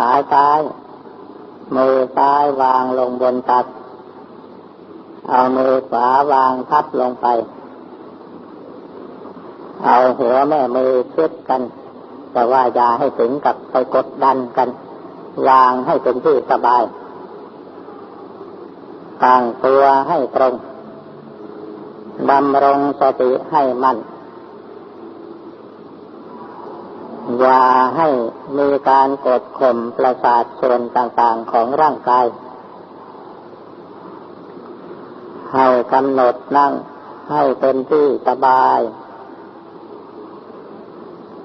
ขาซ้าย มือซ้ายวางลงบนตัก เอามือขวาวางทับลงไป เอาหัวแม่มือชิดกัน แต่ว่าอย่าให้ถึงกับไปกดดันกัน วางให้เป็นที่สบายตั้งตัวให้ตรงดำรงสติให้มั่น อย่าให้มีการกดข่มประสาทส่วนต่างๆของร่างกาย ให้กำหนดนั่งให้เป็นที่สบาย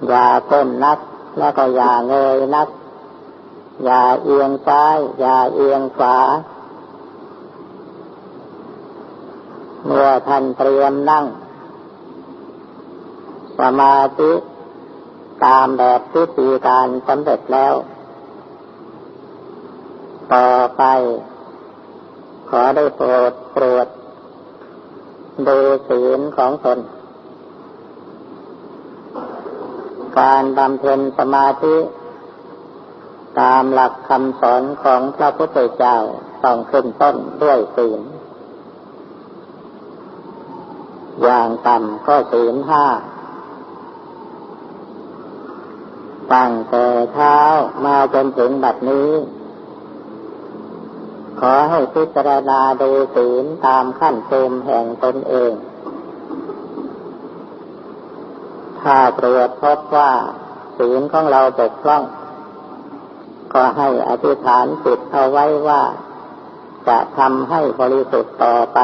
อย่าก้มนักแล้วก็อย่าเงยนัก อย่าเอียงซ้าย อย่าเอียงขวา เมื่อท่านเตรียมนั่ง สมาธิ ตามแบบพิธีการสำเร็จแล้ว ต่อไป ขอได้โปรดโปรดดูศีลของตนการบำเพ็ญสมาธิ ตามหลักคำสอนของพระพุทธเจ้าต้องขึ้นต้นด้วยศีลอย่างต่ำก็ศีลห้า ตั้งแต่เช้ามาจนถึงบัดนี้ ขอให้พิจารณาดูศีลตามขั้นภูมิแห่งตนเอง ถ้าตรวจพบว่าศีลของเราบกพร่อง ก็ให้อธิษฐานจิตเอาไว้ว่า จะทำให้บริสุทธิ์ต่อไป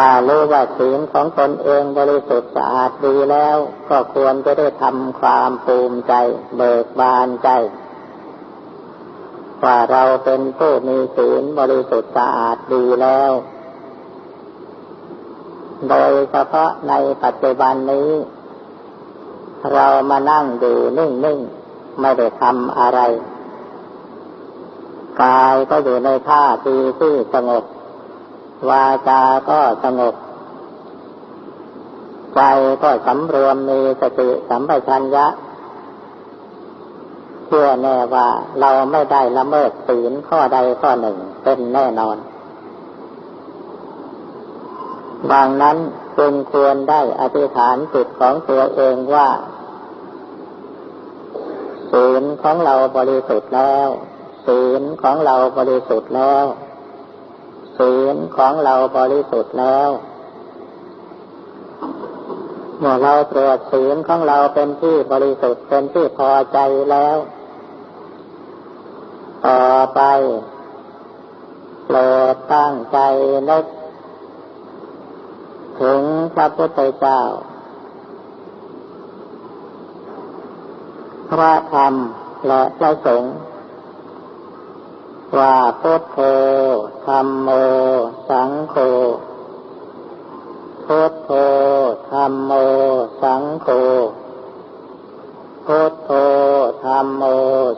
ถ้ารู้ว่าศีลของตนเองบริสุทธิ์สะอาดดีแล้ว ก็ควรจะได้ทำความภูมิใจ เบิกบานใจว่าเราเป็นผู้มีศีลบริสุทธิ์สะอาดดีแล้ว โดยเฉพาะในปัจจุบันนี้ เรามานั่งอยู่นิ่งๆ ไม่ได้ทำอะไร กายก็อยู่ในท่าทีที่สงบ วาจาก็สงบใจก็สำรวมมีสติสัมปชัญญะเชื่อแน่ว่าเราไม่ได้ละเมิดศีลข้อใดข้อหนึ่งเป็นแน่นอนดังนั้นจึงควรได้อธิษฐานจิตของตัวเองว่าศีลของเราบริสุทธิ์แล้วศีลของเราบริสุทธิ์แล้ว ศีลของเราบริสุทธิ์แล้ว เมื่อเราตรวจศีลของเราเป็นที่บริสุทธิ์เป็นที่พอใจแล้ว ต่อไปโปรดตั้งใจนึกถึงพระพุทธเจ้า พระธรรมและพระสงฆ์ ว่าพุทโธธรรมโม สังโฆพุทโธธรรมโม สังโฆพุทโธธรรมโม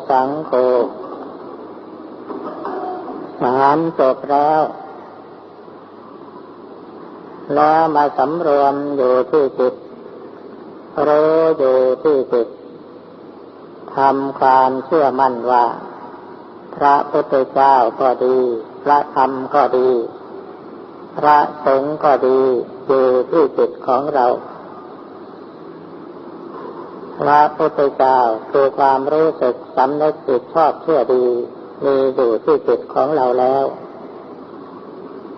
สังโฆสามจบแล้ว แล้วมาสำรวมอยู่ที่จิตรู้อยู่ที่จิตทำความเชื่อมั่นว่า พระพุทธเจ้าก็ดี พระธรรมก็ดี พระสงฆ์ก็ดีอยู่ที่จิตของเรา พระพุทธเจ้าคือความรู้สึกสำนึกจิตชอบเชื่อดี มีอยู่ที่จิตของเราแล้ว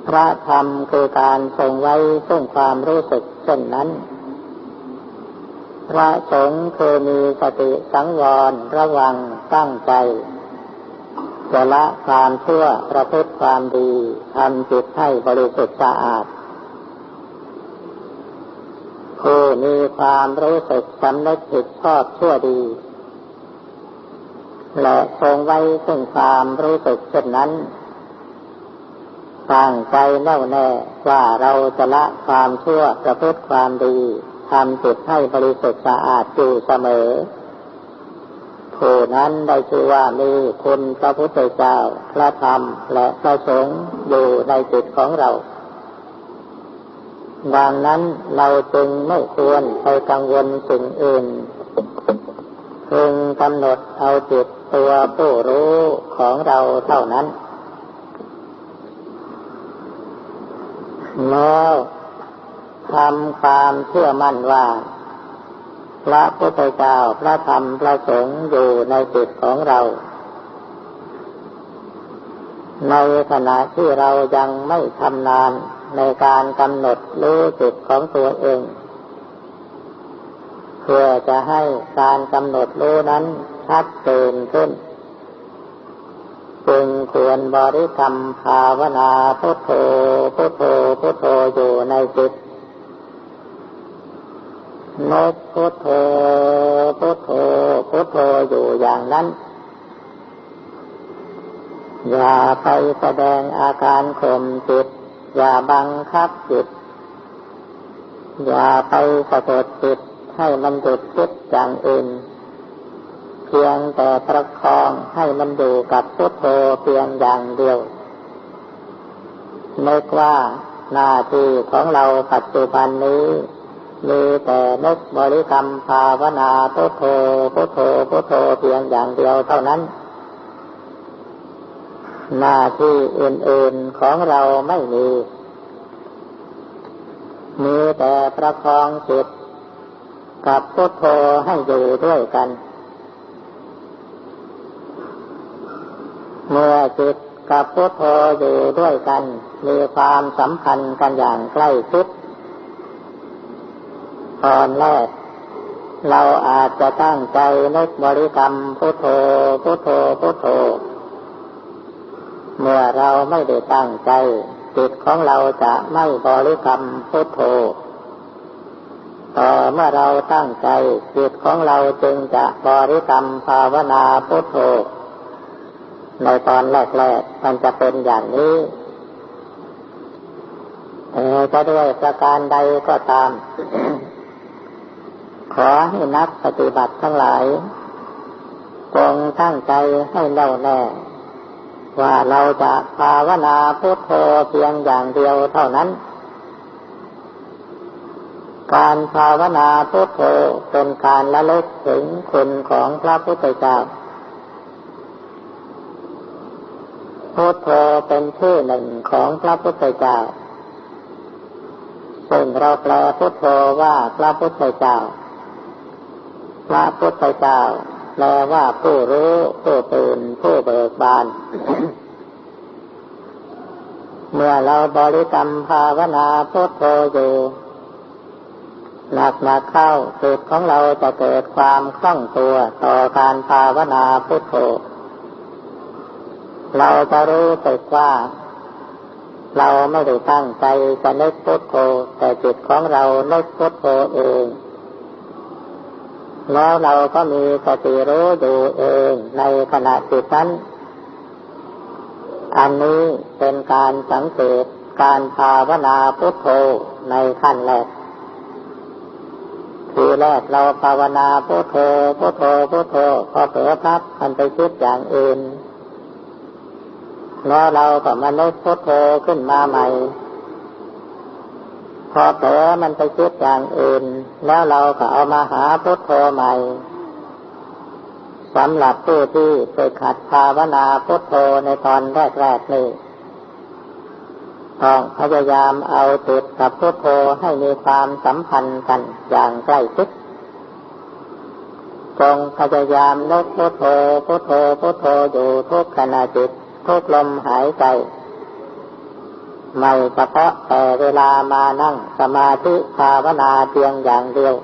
พระธรรมคือการทรงไว้ซึ่งความรู้สึกเช่นนั้นพระสงฆ์คือมีสติสังวรระวังตั้งใจ จะละความชั่วประพฤติความดีทำจิตให้บริสุทธิ์สะอาดผู้มีความรู้สึกสำนึกผิดชอบชั่วดี และทรงไว้ซึ่งความรู้สึกเช่นนั้นตั้งใจแน่วแน่ว่าเราจะละความชั่วประพฤติความดีทำจิตให้บริสุทธิ์สะอาดอยู่เสมอ ผู้นั้นได้ชื่อว่ามีคุณพระพุทธเจ้า พระธรรม และพระสงฆ์อยู่ในจิตของเรา ดังนั้นเราจึงไม่ควรไปกังวลสิ่งอื่นพึงกำหนดเอาจิตตัวผู้รู้ของเราเท่านั้นแล้วทำความเชื่อมั่นว่า พระพุทธเจ้าพระธรรมพระสงฆ์อยู่ในจิตของเรา ในขณะที่เรายังไม่ทำนานในการกำหนดรู้จิตของตัวเอง เพื่อจะให้การกำหนดรู้นั้นชัดเจนขึ้นจึงควรบริกรรมภาวนาพุทโธพุทโธพุทโธอยู่ในจิต นกพุทโธพุทโธพุทโธอยู่อย่างนั้น อย่าไปแสดงอาการข่มจิต อย่าบังคับจิต อย่าไปสะกดจิตให้มันหยุดคิดอย่างอื่นเพียงแต่ประคองให้มันอยู่กับพุทโธเพียงอย่างเดียวนึกว่าหน้าที่ของเราปัจจุบันนี้ มีแต่นึกบริกรรมภาวนาพุทโธพุทโธพุทโธเพียงอย่างเดียวเท่านั้น หน้าที่อื่นๆของเราไม่มี มีแต่ประคองจิตกับพุทโธให้อยู่ด้วยกัน เมื่อจิตกับพุทโธอยู่ด้วยกัน มีความสัมพันธ์กันอย่างใกล้ชิด ตอนแรก เราอาจจะตั้งใจนึกบริกรรมพุทโธพุทโธพุทโธ เมื่อเราไม่ได้ตั้งใจจิตของเราจะไม่บริกรรมพุทโธต่อเมื่อเราตั้งใจจิตของเราจึงจะบริกรรมภาวนาพุทโธ ในตอนแรกๆมันจะเป็นอย่างนี้แต่จะด้วยประการใดก็ตาม ขอให้นักปฏิบัติทั้งหลายจงตั้งใจให้แน่วแน่ ว่าเราจะภาวนาพุทโธเพียงอย่างเดียวเท่านั้น การภาวนาพุทโธเป็นการละลึกถึงคุณของพระพุทธเจ้าพุทโธเป็นชื่อหนึ่งของพระพุทธเจ้าซึ่งเราแปลพุทโธว่าพระพุทธเจ้า ระพุทธเจ้าแปลว่าผู้รู้ผู้ตื่นผู้เบิกบาน เมื่อเราบริกรรมภาวนาพุทโธอยู่หนักหนักเข้าจิตของเราจะเกิดความคล่องตัวต่อการภาวนาพุทโธ เราจะรู้สึกว่า เราไม่ได้ตั้งใจจะนึกพุทโธแต่จิตของเรานึกพุทโธเอง แล้วเราก็มีสติรู้อยู่เองในขณะจิตนั้น อันนี้เป็นการสังเกตการภาวนาพุทโธในขั้นแรกทีแรกเราภาวนาพุทโธพุทโธพุทโธพอเผลอพับมันไปคิดอย่างอื่นแล้วเราก็มานึกพุทโธขึ้นมาใหม่ พอเผลอมันไปคิดอย่างอื่น แล้วเราก็เอามาหาพุทโธใหม่สำหรับผู้ที่ไปขัดภาวนาพุทโธในตอนแรกๆนี่ต้องพยายามเอาจิตกับพุทโธให้มีความสัมพันธ์กันอย่างใกล้ชิดจงพยายามนึกพุทโธพุทโธพุทโธอยู่ทุกขณะจิตทุกลมหายใจ ไม่เฉพาะแต่เวลามานั่งสมาธิภาวนาเพียงอย่างเดียว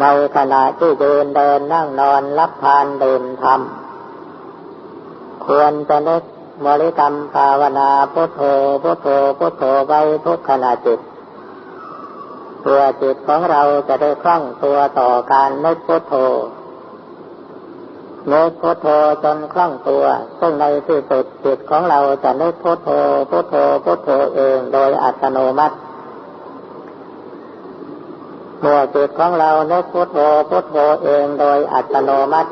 ในขณะที่เดินเดินนั่งนอนรับทานดื่มทำควรจะนึกบริกรรมภาวนาพุทโธพุทโธพุทโธไว้ทุกขณะจิตตัวจิตของเราจะได้คล่องตัวต่อการนึกพุทโธ นึกพุทโธจนคล่องตัว ซึ่งในที่สุดจิตของเราจะนึกพุทโธพุทโธพุทโธเองโดยอัตโนมัติเมื่อจิตของเรานึกพุทโธพุทโธเองโดยอัตโนมัติ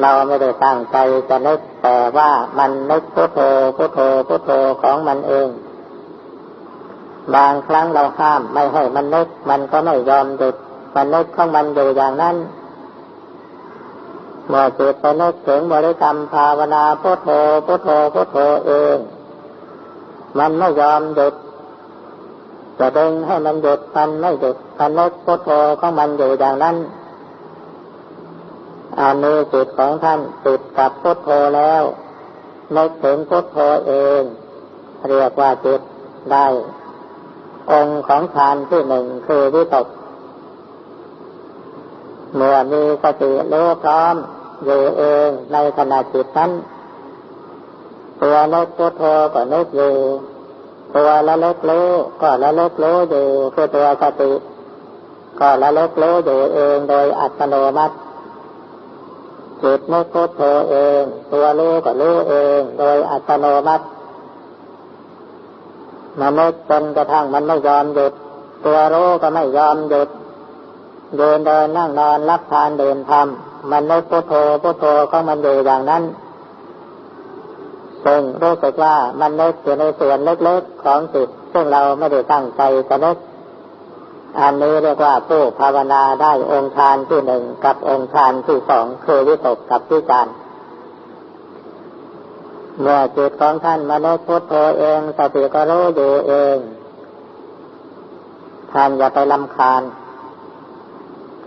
เราไม่ได้ตั้งใจจะนึกแต่ว่ามันนึกพุทโธพุทโธพุทโธของมันเอง บางครั้งเราห้ามไม่ให้มันนึก มันก็ไม่ยอมหยุดมันนึกของมันอยู่อย่างนั้น มื่อจิตไปนึกถึงบริกรรมภาวนาพุทโธพุทโธพุทโธเอง มันไม่ยอมหยุดจะดึงให้มันหยุดมันไม่หยุดมันนึกพุทโธของมันอยู่อย่างนั้นอันนี้จิตของท่านติดกับพุทโธแล้วนึกถึงพุทโธเอง เรียกว่าจิตได้ องค์ของฌานที่หนึ่งคือวิตกเมื่อมีสติรู้พร้อม อยู่เองในขณะจิตนั้นตัวนึกพุทโธก็นึกอยู่ตัวละเล็กรู้ก็ละเล็กรู้อยู่คือตัวสติก็ละเล็กรู้อยู่เองโดยอัตโนมัติจิตนึกพุทโธเอง ตัวรู้ก็รู้เอง โดยอัตโนมัติมันุษย์จนกระทั่งมันไม่ยอมหยุด ตัวรู้ก็ไม่ยอมหยุด เดินเดินนั่งนอนรับทานเดินทำมันนึกพุทโธพุทโธของมันอยู่อย่างนั้นซึ่งรู้สึกว่ามันนึกอยู่ในส่วนเล็กๆของจิตซึ่งเราไม่ได้ตั้งใจจะนึกอันนี้เรียกว่าผู้ภาวนาได้องค์ฌานที่หนึ่งกับองค์ฌานที่สองคือวิตกกับวิจารเมื่อจิตของท่านมนุษย์พุทโธเองสติก็รู้อยู่เองท่านอย่าไปลำคาญ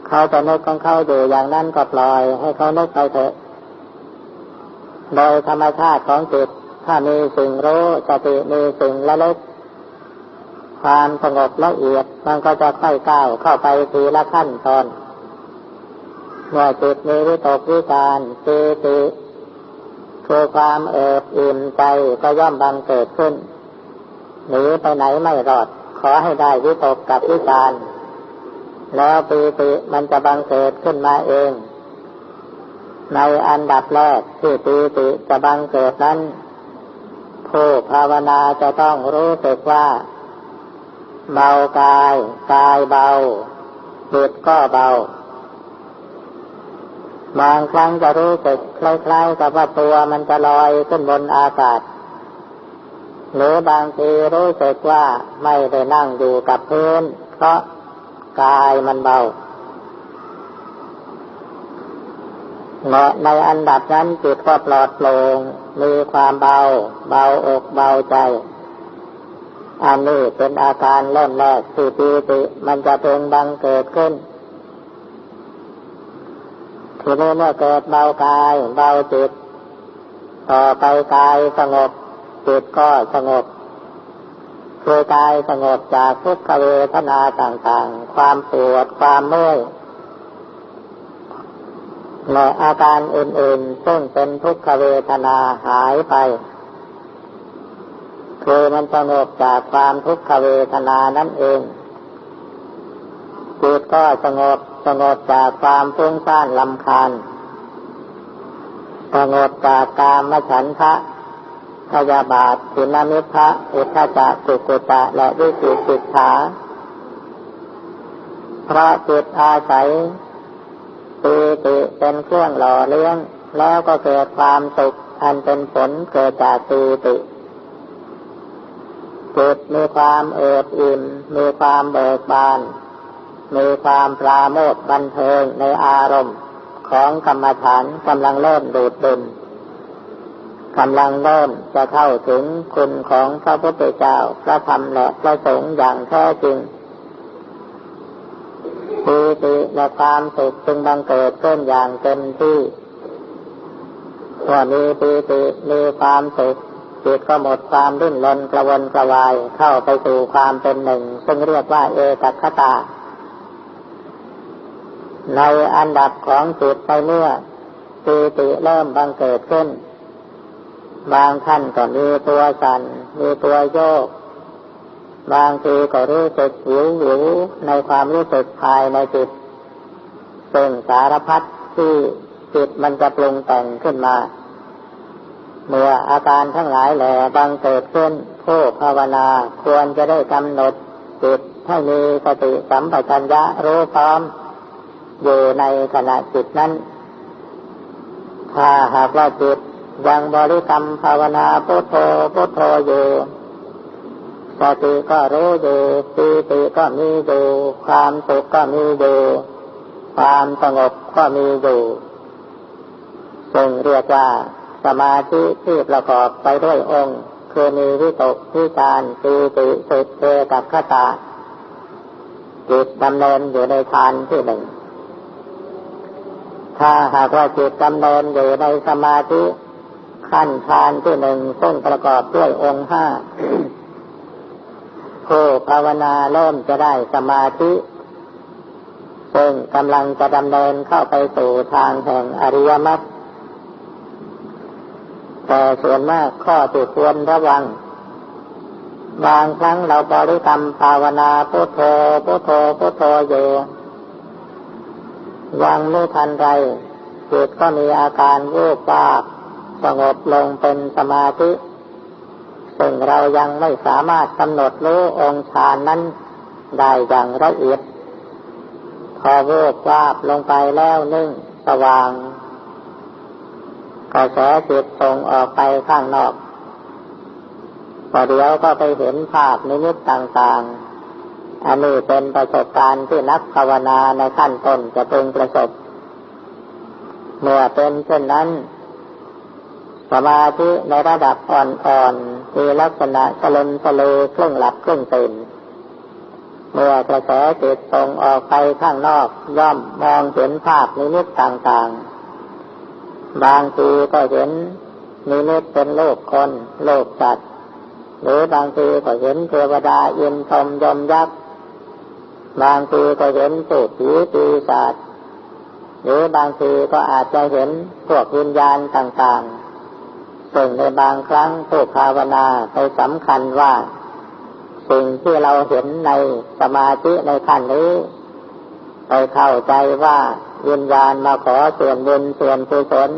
เขาจะนึกของเขาอยู่อย่างนั้นก็ปล่อย ให้เขานึกไปเถอะโดยธรรมชาติของจิตถ้ามีสิ่งรู้สติมีสิ่งละลึกความสงบละเอียดมันก็จะค่อยก้าวเข้าไปทีละขั้นตอนเมื่อจิตมีวิตกวิจารปีติคือความเอิบอิ่มใจก็ย่อมบังเกิดขึ้นหนีไปไหนไม่รอด ขอให้ได้วิตกกับวิจาร แล้วปีติมันจะบังเกิดขึ้นมาเอง ในอันดับแรกที่ปีติจะบังเกิดนั้น ผู้ภาวนาจะต้องรู้สึกว่าเบากายกายเบาจิตก็เบา บางครั้งจะรู้สึกคล้ายๆกับว่าตัวมันจะลอยขึ้นบนอากาศ หรือบางทีรู้สึกว่าไม่ได้นั่งอยู่กับพื้น เพราะ กายมันเบาและในอันดับนั้นจิตก็ปลอดโปร่งมีความเบา เบาอกเบาใจ อันนี้เป็นอาการเริ่มแรกที่ปีติมันจะเป็นบังเกิดขึ้นทีนี้เมื่อเกิดเบากายเบาจิต ต่อไปกายสงบจิตก็สงบ คือกายสงบจากทุกขเวทนาต่างๆ ความปวดความเมื่อยและอาการอื่นๆ ซึ่งเป็นทุกขเวทนาหายไป คือมันสงบจากความทุกขเวทนานั่นเองจิตก็สงบสงบจากความฟุ้งซ่านลำคาญสงบจากกามฉันทะ พยาบาทสินมิทะอุทจักสุกุตะ และวิสุสิกขาเพราะจิตอาศัยปีติเป็นเครื่องหล่อเลี้ยง แล้วก็เกิดความสุขอันเป็นผลเกิดจากปีติจิตมีความเอิบอิ่ม มีความเบิกบาน มีความปราโมทบันเทิงในอารมณ์ของกรรมฐานกำลังเริ่มดูดดื่ม กำลังเริ่มจะเข้าถึงคุณของพระพุทธเจ้า พระธรรมและพระสงฆ์อย่างแท้จริงปีติและความสุขจึงบังเกิดขึ้นอย่างเต็มที่ว่ามีปีติมีความสุขจิตก็หมดความดิ้นรนกระวนกระวายเข้าไปสู่ความเป็นหนึ่ง ซึ่งเรียกว่าเอกัคตา ในอันดับของจิตไปเมื่อปีติเริ่มบังเกิดขึ้น บางท่านก็มีตัวสัน่นมีตัวโยก บางทีก็รู้สึกหิวหิวในความรู้สึกภายในจิตซึ่งสารพัดที่จิตมันจะปรุงแต่งขึ้นมา เมื่ออาการทั้งหลายแหล่บังเกิดขึ้นผู้ภาวนาควรจะได้กำหนดจิตให้มีสติสัมปชัญญะรู้พร้อม อยู่ในขณะจิตนั้น ถ้าหากว่าจิต ยังบริกรรมภาวนาพุทโธพุทโธอยู่สติก็รู้อยู่ปีติก็มีอยู่ความสุขก็มีอยู่ความสงบก็มีอยู่ซึ่งเรียกว่าสมาธิที่ประกอบไปด้วยองค์ คือมีวิตกวิจารปีติสุดเทกับขตาจิตดำเนินอยู่ในทานที่หนึ่งถ้าหากว่าจิตดำเนินอยู่ในสมาธิ ขั้นทานที่หนึ่งซึ่งประกอบด้วยองค์ห้าผู้ภาวนาเริ่มจะได้สมาธิ ซึ่งกำลังจะดำเนินเข้าไปสู่ทางแห่งอริยมรรคแต่ส่วนมากข้อที่ควรระวัง บางครั้งเราบริกรรมภาวนาพุทโธพุทโธพุทโธอยู่ยังไม่ทันไรจิตก็มีอาการวูบวาบ สงบลงเป็นสมาธิซึ่งเรายังไม่สามารถกำหนดรู้องค์ฌานนั้นได้อย่างละเอียด พอวูบวาบลงไปแล้วนิ่งสว่างกระแสจิตส่งออกไปข้างนอกพอเดียวก็ไปเห็นภาพนิมิตต่างๆ อันนี้เป็นประสบการณ์ที่นักภาวนาในขั้นต้นจะพึงประสบ เมื่อเป็นเช่นนั้น สมาธิในระดับอ่อนๆ มีลักษณะสลนสลือครึ่งหลับครึ่งตื่น เมื่อกระแสจิตส่งออกไปข้างนอกย่อมมองเห็นภาพนิมิตต่างๆ บางทีก็เห็นนิมิตเป็นโลกคนโลกสัตว์ หรือบางทีก็เห็นเทวดาอินทรมยมยักษ์บางทีก็เห็นสูตรผีปีศาจหรือบางทีก็อาจจะเห็นพวกวิญญาณต่างๆ ซึ่งในบางครั้งผู้ภาวนาไปสำคัญว่า สิ่งที่เราเห็นในสมาธิในขั้นนี้ไปเข้าใจว่าวิญญาณมาขอส่วนบุญส่วนกุศล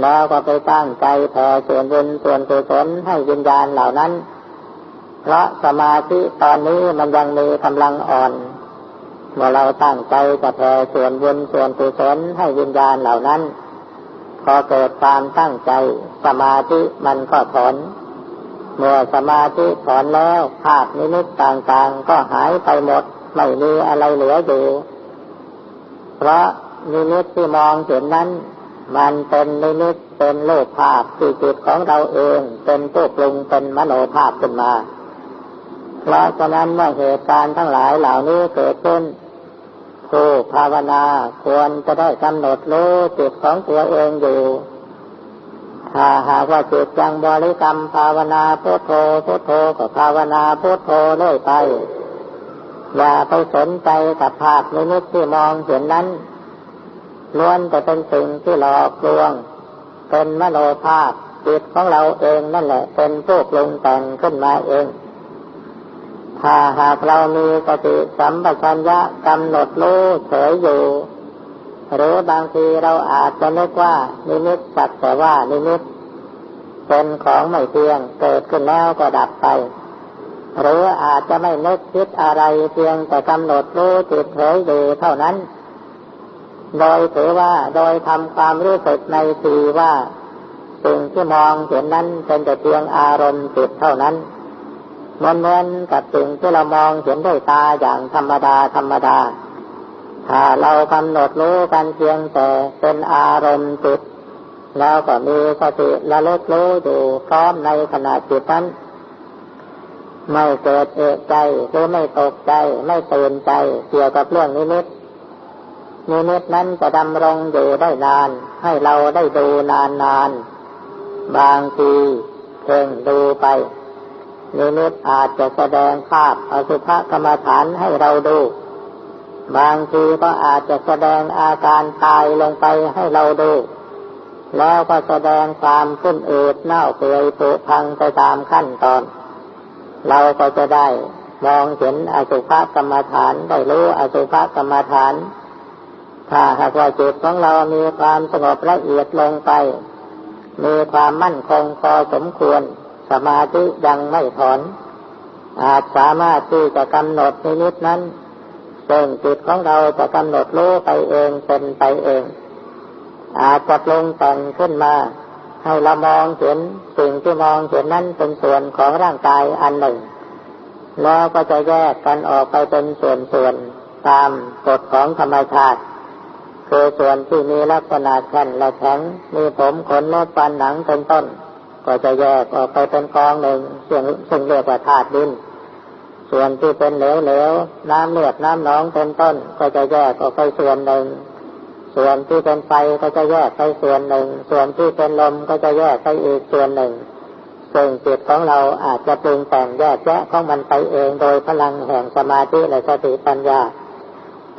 แล้วก็ไปตั้งใจแผ่ส่วนบุญส่วนกุศลให้วิญญาณเหล่านั้น เพราะสมาธิตอนนี้มันยังมีกำลังอ่อนเมื่อเราตั้งใจจะแผ่ส่วนบุญส่วนกุศลให้วิญญาณเหล่านั้น พอเกิดความตั้งใจ สมาธิมันก็ถอน เมื่อสมาธิถอนแล้วภาพนิมิตต่างๆ ก็หายไปหมด ไม่มีอะไรเหลืออยู่ เพราะนิมิตที่มองเห็นนั้น มันเป็นนิมิตเป็นโลกภาพที่จิตของเราเอง เป็นผู้ปรุงเป็นมโนภาพขึ้นมา เพราะฉะนั้นเมื่อเหตุการณ์ทั้งหลายเหล่านี้เกิดขึ้น ผู้ภาวนาควรจะได้กำหนดรู้จิตของตัวเองอยู่ ถ้าหากว่าจิตยังบริกรรมภาวนาพุทโธพุทโธก็ภาวนาพุทโธเรื่อยไป อย่าไปสนใจกับภาพนิมิตที่มองเห็นนั้นล้วนจะเป็นสิ่งที่หลอกลวง เป็นมโนภาพจิตของเราเองนั่นแหละ เป็นผู้ปรุงแต่งขึ้นมาเอง ถ้าหากเรามีสติสัมปชัญญะกำหนดรู้เฉยอยู่ หรือบางทีเราอาจจะนึกว่า นิมิตสักแต่ว่านิมิตเป็นของไม่เที่ยงเกิดขึ้นแล้วก็ดับไป หรืออาจจะไม่นึกคิดอะไรเพียงแต่กำหนดรู้จิตเฉยอยู่เท่านั้น โดยถือว่าโดยทำความรู้สึกในทีว่า สิ่งที่มองเห็นนั้นเป็นแต่เพียงอารมณ์จิตเท่านั้น มือนเหมือนกับสิ่งที่เรามองเห็นด้วยตาอย่างธรรมดาธรรมดา ถ้าเรากำหนดรู้กันเพียงแต่เป็นอารมณ์จิตแล้วก็มีสติระลึกรู้อยู่พร้อมในขณะจิตนั้นไม่เกิดเอกใจหรือไม่ตกใจ ไม่ตื่นใจเกี่ยวกับเรื่องนิมิตนิมิตนั้นจะดำรงอยู่ได้นาน ให้เราได้ดูนานนาน บางทีเพ่งดูไป นิมิตอาจจะแสดงภาพอสุภกรรมฐานให้เราดู บางทีก็อาจจะแสดงอาการตายลงไปให้เราดู แล้วก็แสดงความขึ้นอืดเน่าเปื่อยผุพังไปตามขั้นตอน เราก็จะได้มองเห็นอสุภกรรมฐานได้รู้อสุภกรรมฐาน ถ้าหากว่าจิตของเรามีความสงบละเอียดลงไป มีความมั่นคงพอสมควร สมาธิยังไม่ถอน อาจสามารถที่จะกำหนดนิมิตนั้นซึ่งจิตของเราจะกำหนดรู้ไปเองเป็นไปเอง อาจจะปรุงแต่งขึ้นมา ให้เรามองเห็นสิ่งที่มองเห็นนั้นเป็นส่วนของร่างกายอันหนึ่ง แล้วก็จะแยกกันออกไปเป็นส่วนๆตามกฎของธรรมชาติคือส่วนที่มีลักษณะแข็งและแข็งมีผมขนเล็บฟันหนังเป็นต้น ก็จะแยกออกไปเป็นกองหนึ่งซึ่งซึ่งเรียกว่าธาตุดิน ส่วนที่เป็นเหลวๆน้ำเลือดน้ำหนองเป็นต้น ก็จะแยกออกไปส่วนหนึ่ง ส่วนที่เป็นไฟก็จะแยกไปส่วนหนึ่ง ส่วนที่เป็นลมก็จะแยกไปอีกส่วนหนึ่งซึ่งจิตของเราอาจจะปรุงแต่งแยกแยะของมันไปเองโดยพลังแห่งสมาธิและสติปัญญา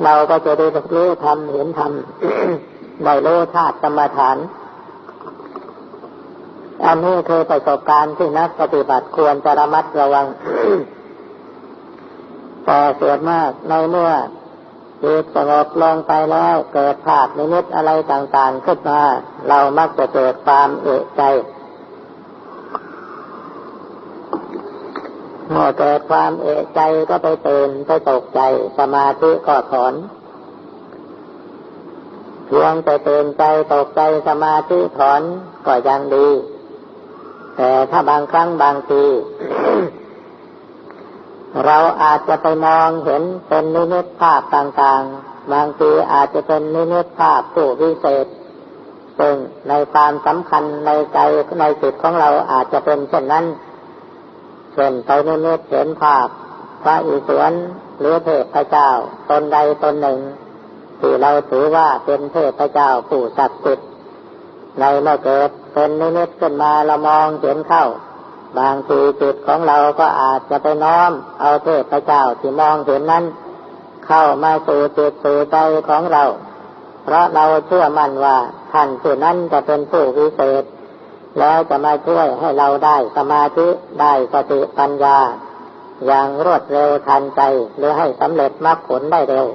เราก็จะได้รู้ทำเห็นทำได้รู้ธาตุสมฐาน อันนี้คือประสบการณ์ที่นักปฏิบัติควรจะระมัดระวัง แต่ส่วนมากในเมื่อจิตสงบลงไปแล้วเกิดภาพนิมิตอะไรต่างๆขึ้นมา เรามักจะเกิดความเอะใจเมื่อเกิดความเอะใจก็ไปตื่นไปตกใจสมาธิก็ถอนเพียงแต่ตื่นใจตกใจสมาธิถอนก็ยังดี แต่ถ้าบางครั้งบางที เราอาจจะไปมองเห็นเป็นนิมิตภาพต่างๆ บางทีอาจจะเป็นนิมิตภาพผู้วิเศษซึ่งในความสำคัญในใจในจิตของเราอาจจะเป็นเช่นนั้นเช่นไปนิมิตเห็นภาพพระอิศวรหรือเทพเจ้าตนใดตนหนึ่ง ที่เราถือว่าเป็นเทพเจ้าผู้ศักดิ์สิทธิ์ ในเมื่อเกิดเป็นนิมิตขึ้นมาเรามองเห็นเข้า บางทีจิตของเราก็อาจจะไปน้อม เอาเทพเจ้าที่มองเห็นนั้น เข้ามาสู่จิตสู่ใจของเรา เพราะเราเชื่อมั่นว่าท่านผู้นั้นจะเป็นผู้วิเศษ แล้วจะมาช่วยให้เราได้สมาธิได้สติปัญญา อย่างรวดเร็วทันใจหรือให้สำเร็จมรรคผลได้เร็ว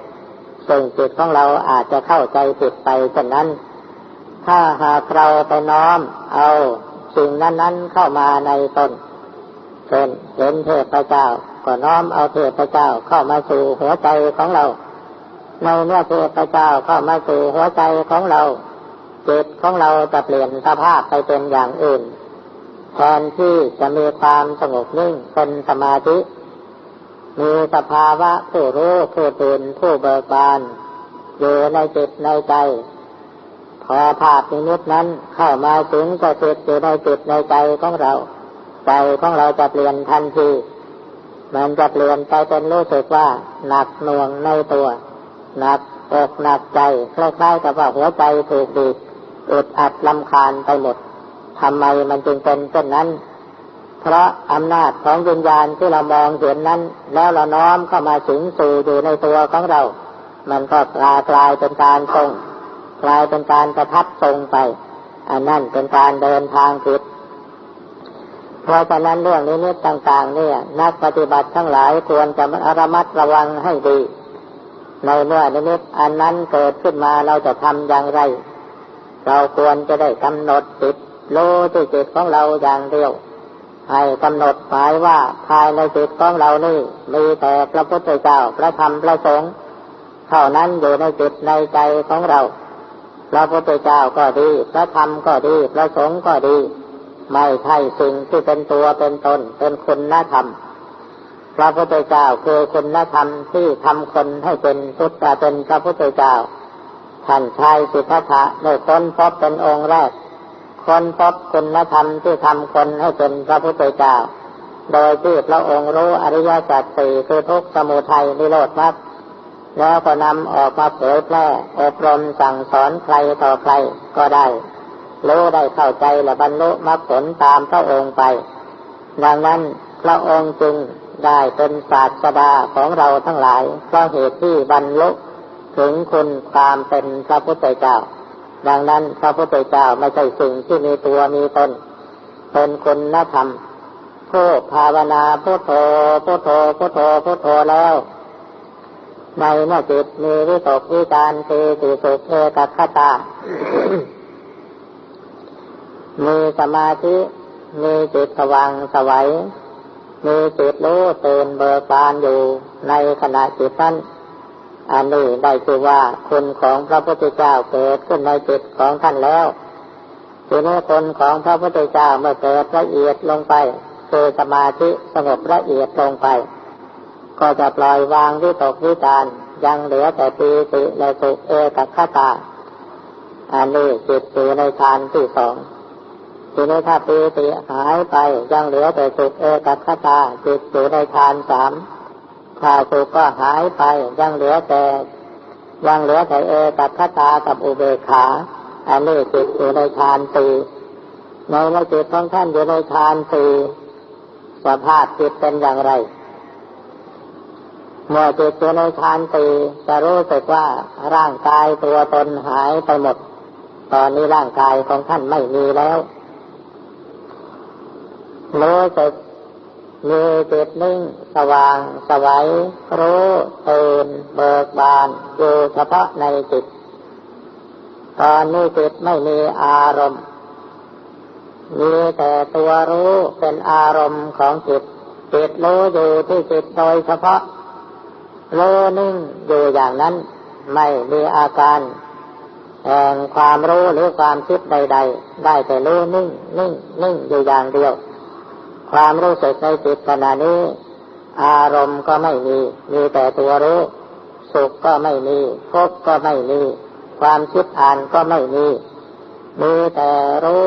ซึ่งจิตของเราอาจจะเข้าใจผิดไปเช่นนั้น ถ้าหากเราไปน้อมเอาสิ่งนั้นๆเข้ามาในตนเช่นเห็นเทพเจ้า ก็น้อมเอาเทพเจ้าเข้ามาสู่หัวใจของเรา ในเมื่อเทพเจ้าเข้ามาสู่หัวใจของเราจิตของเราจะเปลี่ยนสภาพไปเป็นอย่างอื่นแทนที่จะมีความสงบนิ่งเป็นสมาธิ มีสภาวะผู้รู้ผู้ตื่นผู้เบิกบานอยู่ในจิตในใจ พอภาพนิมิตนั้นเข้ามาถึงก็จิตอยู่ในจิตในใจของเรา ใจของเราจะเปลี่ยนทันที มันจะเปลี่ยนไปเป็นรู้สึกว่าหนักหน่วงในตัวหนักอกหนักใจคล้ายๆกับว่าหัวใจถูกบีบอึดอัดลำคาญไปหมดทำไมมันจึงเป็นเช่นนั้น เพราะอำนาจของวิญญาณที่เรามองเห็นนั้น แล้วเราน้อมเข้ามาสิงสู่อยู่ในตัวของเรา มันก็กลายกลายเป็นการทรง กลายเป็นการประทับทรงไป อันนั้นเป็นการเดินทางผิดเพราะฉะนั้นเรื่องนี้นิดต่าง ๆ เนี่ย นักปฏิบัติทั้งหลายควรจะระมัดระวังให้ดี ในเมื่อนิดอันนั้นเกิดขึ้นมาเราจะทำอย่างไร เราควรจะได้กำหนดจิตรู้ที่จิตของเราอย่างเดียว ให้กำหนดหมายว่าภายในจิตของเรานี่มีแต่พระพุทธเจ้าพระธรรมพระสงฆ์เท่านั้นอยู่ในจิตในใจของเรา พระพุทธเจ้าก็ดี พระธรรมก็ดี พระสงฆ์ก็ดี ไม่ใช่สิ่งที่เป็นตัวเป็นตน เป็นคุณธรรม พระพุทธเจ้าคือคุณธรรมที่ทำคนให้เป็นพุทธเป็นพระพุทธเจ้า ท่านชายสิทธัตถะได้ค้นพบเป็นองค์แรก ค้นพบคุณธรรมที่ทำคนให้เป็นพระพุทธเจ้า โดยที่พระองค์รู้อริยสัจสี่คือทุกสมุทัยนิโรธมรรค แล้วก็นำออกมาเผยแพร่อบรมสั่งสอนใครต่อใครก็ได้รู้ได้เข้าใจและบรรลุมรรคผลตามพระองค์ไป ดังนั้นพระองค์จึงได้เป็นศาสดาของเราทั้งหลายเพราะเหตุที่บรรลุถึงคุณความเป็นพระพุทธเจ้า ดังนั้นพระพุทธเจ้าไม่ใช่สิ่งที่มีตัวมีตนเป็นคุณธรรมผู้ภาวนาพุทโธพุทโธพุทโธพุทโธแล้ว ในเมื่อจิตมีวิตกวิจารตีติสุเอกคตา มีสมาธิ มีจิตสว่างสวัย มีจิตรู้ตื่นเบิกบานอยู่ในขณะจิตนั้นอันนี้ได้คือว่าคุณของพระพุทธเจ้าเกิดขึ้นในจิตของท่านแล้วทีนี้คนของพระพุทธเจ้าเมื่อเกิดละเอียดลงไปคือสมาธิสงบละเอียดลงไป ก็จะปล่อยวางวิตกวิจารยังเหลือแต่ปีติและสุขเอกัคตาอันนี้จิตอยู่ในฌานที่สองทีนี้ถ้าปีติหายไปยังเหลือแต่สุขเอกัคตาจิตอยู่ในฌานสามถ้าสุขก็หายไปยังเหลือแต่ยังเหลือแต่เอกัคตากับอุเบกขา อันนี้จิตอยู่ในฌานสี่ในเมื่อจิตของท่านอยู่ในฌานสี่สภาพจิตเป็นอย่างไร เมื่อจิตอยู่ในฌานสี่จะรู้สึกว่าร่างกายตัวตนหายไปหมด ตอนนี้ร่างกายของท่านไม่มีแล้วรู้สึกมีจิตนิ่งสว่างสวัยรู้ตื่นเบิกบานอยู่เฉพาะในจิต ตอนนี้จิตไม่มีอารมณ์ มีแต่ตัวรู้เป็นอารมณ์ของจิตจิตรู้อยู่ที่จิตโดยเฉพาะ รู้นิ่งอยู่อย่างนั้น ไม่มีอาการแห่งความรู้หรือความคิดใด ๆ ได้แต่รู้นิ่งนิ่งนิ่งอยู่อย่างเดียว ความรู้สึกในจิตขณะนี้ อารมณ์ก็ไม่มี มีแต่ตัวรู้ สุขก็ไม่มีภพก็ไม่มี ความคิดอ่านก็ไม่มี มีแต่รู้